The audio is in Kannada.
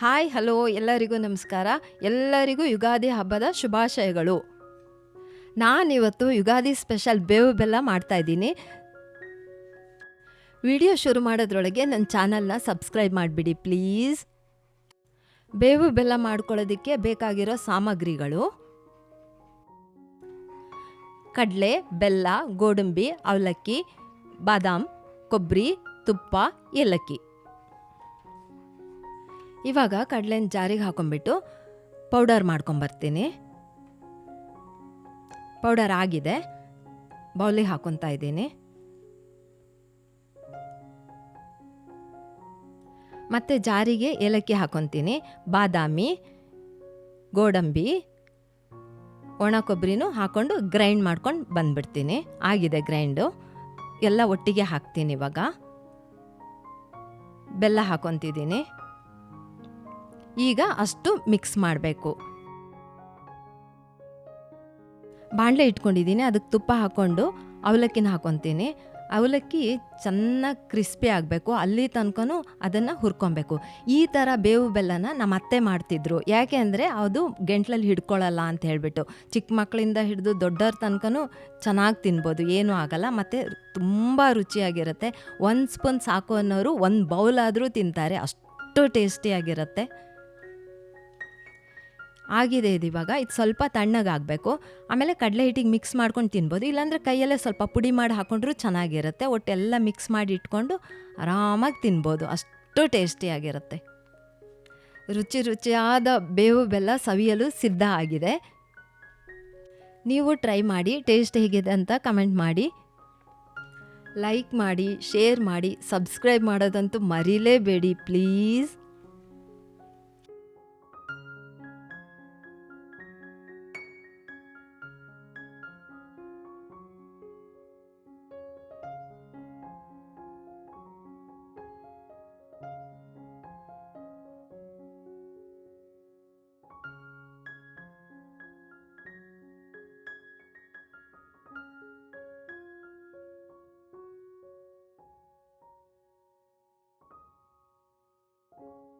ಹಾಯ್, ಹಲೋ, ಎಲ್ಲರಿಗೂ ನಮಸ್ಕಾರ. ಎಲ್ಲರಿಗೂ ಯುಗಾದಿ ಹಬ್ಬದ ಶುಭಾಶಯಗಳು. ನಾನಿವತ್ತು ಯುಗಾದಿ ಸ್ಪೆಷಲ್ ಬೇವು ಬೆಲ್ಲ ಮಾಡ್ತಾ ಇದ್ದೀನಿ. ವಿಡಿಯೋ ಶುರು ಮಾಡೋದ್ರೊಳಗೆ ನನ್ನ ಚಾನಲ್ನ ಸಬ್ಸ್ಕ್ರೈಬ್ ಮಾಡಿಬಿಡಿ ಪ್ಲೀಸ್. ಬೇವು ಬೆಲ್ಲ ಮಾಡ್ಕೊಳ್ಳೋದಕ್ಕೆ ಬೇಕಾಗಿರೋ ಸಾಮಗ್ರಿಗಳು. ಕಡಲೆ, ಬೆಲ್ಲ, ಗೋಡಂಬಿ, ಅವಲಕ್ಕಿ, ಬಾದಾಮ್, ಕೊಬ್ಬರಿ, ತುಪ್ಪ, ಏಲಕ್ಕಿ. ಇವಾಗ ಕಡಲೆನ ಜಾರಿಗೆ ಹಾಕೊಂಡ್ಬಿಟ್ಟು ಪೌಡರ್ ಮಾಡ್ಕೊಂಬರ್ತೀನಿ. ಪೌಡರ್ ಆಗಿದೆ. ಬೌಲಿಗೆ ಹಾಕೊತಾ ಇದ್ದೀನಿ. ಮತ್ತು ಜಾರಿಗೆ ಏಲಕ್ಕಿ ಹಾಕೊತೀನಿ. ಬಾದಾಮಿ, ಗೋಡಂಬಿ ಒಣ ಕೊಬ್ಬರಿನೂ ಹಾಕ್ಕೊಂಡು ಗ್ರೈಂಡ್ ಮಾಡ್ಕೊಂಡು ಬಂದ್ಬಿಡ್ತೀನಿ. ಆಗಿದೆ ಗ್ರೈಂಡು. ಎಲ್ಲ ಒಟ್ಟಿಗೆ ಹಾಕ್ತೀನಿ ಇವಾಗ. ಬೆಲ್ಲ ಹಾಕೊತಿದ್ದೀನಿ. ಈಗ ಅಷ್ಟು ಮಿಕ್ಸ್ ಮಾಡಬೇಕು. ಬಾಣಲೆ ಇಟ್ಕೊಂಡಿದ್ದೀನಿ, ಅದಕ್ಕೆ ತುಪ್ಪ ಹಾಕ್ಕೊಂಡು ಅವಲಕ್ಕಿನ ಹಾಕ್ಕೊತೀನಿ. ಅವಲಕ್ಕಿ ಚೆನ್ನಾಗಿ ಕ್ರಿಸ್ಪಿ ಆಗಬೇಕು, ಅಲ್ಲಿ ತನಕನೂ ಅದನ್ನು ಹುರ್ಕೊಬೇಕು. ಈ ಥರ ಬೇವು ಬೆಲ್ಲನ ನಮ್ಮ ಅತ್ತೆ ಮಾಡ್ತಿದ್ರು. ಯಾಕೆ ಅಂದರೆ ಅದು ಗೆಂಟ್ಲಲ್ಲಿ ಹಿಡ್ಕೊಳ್ಳಲ್ಲ ಅಂತ ಹೇಳಿಬಿಟ್ಟು. ಚಿಕ್ಕ ಮಕ್ಕಳಿಂದ ಹಿಡಿದು ದೊಡ್ಡವ್ರ ತನಕನೂ ಚೆನ್ನಾಗಿ ತಿನ್ಬೋದು, ಏನೂ ಆಗಲ್ಲ. ಮತ್ತು ತುಂಬ ರುಚಿಯಾಗಿರುತ್ತೆ. ಒಂದು ಸ್ಪೂನ್ ಸಾಕು ಅನ್ನೋರು ಒಂದು ಬೌಲಾದರೂ ತಿಂತಾರೆ, ಅಷ್ಟು ಟೇಸ್ಟಿಯಾಗಿರುತ್ತೆ. ಆಗಿದೆ ಇದು ಇವಾಗ. ಇದು ಸ್ವಲ್ಪ ತಣ್ಣಗಾಗಬೇಕು. ಆಮೇಲೆ ಕಡಲೆ ಹಿಟ್ಟಿಗೆ ಮಿಕ್ಸ್ ಮಾಡ್ಕೊಂಡು ತಿನ್ಬೋದು. ಇಲ್ಲಾಂದರೆ ಕೈಯಲ್ಲೇ ಸ್ವಲ್ಪ ಪುಡಿ ಮಾಡಿ ಹಾಕೊಂಡ್ರೂ ಚೆನ್ನಾಗಿರುತ್ತೆ. ಒಟ್ಟೆಲ್ಲ ಮಿಕ್ಸ್ ಮಾಡಿ ಇಟ್ಕೊಂಡು ಆರಾಮಾಗಿ ತಿನ್ಬೋದು. ಅಷ್ಟು ಟೇಸ್ಟಿಯಾಗಿರುತ್ತೆ ರುಚಿ ರುಚಿಯಾದ ಬೇವು ಬೆಲ್ಲ ಸವಿಯಲು ಸಿದ್ಧ ಆಗಿದೆ. ನೀವು ಟ್ರೈ ಮಾಡಿ ಟೇಸ್ಟ್ ಹೇಗಿದೆ ಅಂತ ಕಮೆಂಟ್ ಮಾಡಿ. ಲೈಕ್ ಮಾಡಿ ಶೇರ್ ಮಾಡಿ ಸಬ್ಸ್ಕ್ರೈಬ್ ಮಾಡೋದಂತೂ ಮರೀಲೇಬೇಡಿ ಪ್ಲೀಸ್ you.